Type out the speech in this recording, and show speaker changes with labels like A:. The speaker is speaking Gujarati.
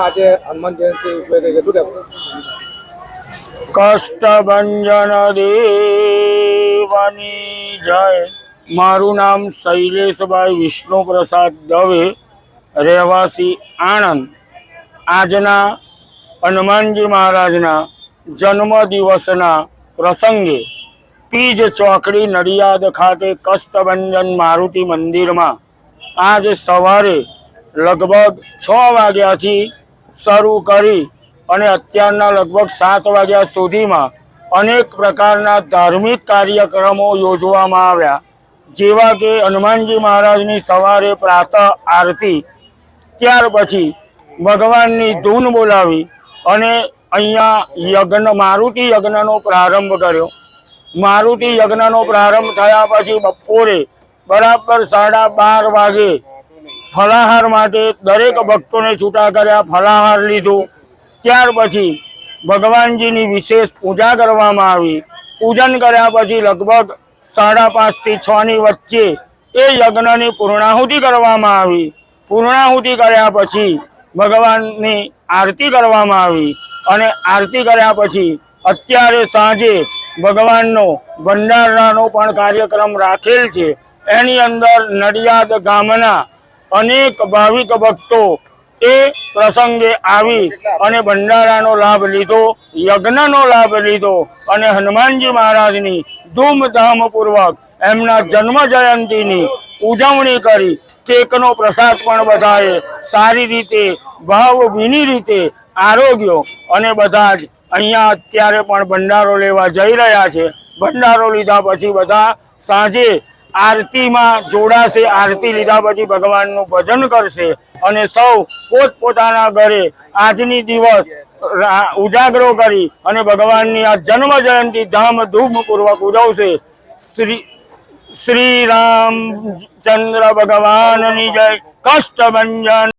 A: આજે હનુમાન જયંતિ ઉપયોગ કીધું કે
B: કષ્ટભંજન દેવાની જય મારું નામ શૈલેષભાઈ વિષ્ણુ પ્રસાદ દવે, રહેવાસી આણંદ. આજના હનુમાનજી મહારાજના જન્મદિવસના પ્રસંગે પીજ ચોકડી નડિયાદ ખાતે કષ્ટભંજન મારુતિ મંદિરમાં આજ સવારે લગભગ છ વાગ્યાથી શરૂ કરી અને અત્યારના લગભગ સાત વાગ્યા સુધીમાં અનેક પ્રકારના ધાર્મિક કાર્યક્રમો યોજવામાં આવ્યા. જેવા કે હનુમાનજી મહારાજની સવારે પ્રાતઃ આરતી, ત્યાર પછી ભગવાનની ધૂન બોલાવી અને અહીંયા યજ્ઞ, મારુતિ યજ્ઞનો પ્રારંભ કર્યો. મારુતિ યજ્ઞનો પ્રારંભ થયા પછી બપોરે બરાબર સાડા બાર વાગે ફલાહાર માટે દરેક ભક્તોને છૂટા કર્યા, ફલાહાર લીધો. ત્યાર પછી ભગવાનજીની વિશેષ પૂજા કરવામાં આવી. પૂજન કર્યા પછી લગભગ સાડા પાંચથી છની વચ્ચે એ યજ્ઞની પૂર્ણાહુતિ કરવામાં આવી. પૂર્ણાહુતિ કર્યા પછી ભગવાનની આરતી કરવામાં આવી અને આરતી કર્યા પછી અત્યારે સાંજે ભગવાનનો ભંડારાનો પણ કાર્યક્રમ રાખેલ છે. એની અંદર નડિયાદ ગામના અનેક ભાવિક ભક્તો એ પ્રસંગે આવી અને ભંડારાનો લાભ લીધો, યજ્ઞનો લાભ લીધો અને હનુમાનજી મહારાજની ધૂમધામપૂર્વક એમના જન્મ જયંતિની ઉજવણી કરી. કેકનો પ્રસાદ પણ બધાએ સારી રીતે, ભાવભીની રીતે આરોગ્ય અને બધા જ અહીંયા અત્યારે પણ ભંડારો લેવા જઈ રહ્યા છે. ભંડારો લીધા પછી બધા સાંજે આરતીમાં જોડાશે. આરતી લીધા પછી ભગવાનનું ભજન કરશે અને સૌ પોતપોતાના ઘરે આજની દિવસ ઉજાગરો કરી અને ભગવાનની આ જન્મ જયંતિ ધામધૂમપૂર્વક ઉજવશે. શ્રી શ્રી રામચંદ્ર ભગવાનની જય. કષ્ટભંજન.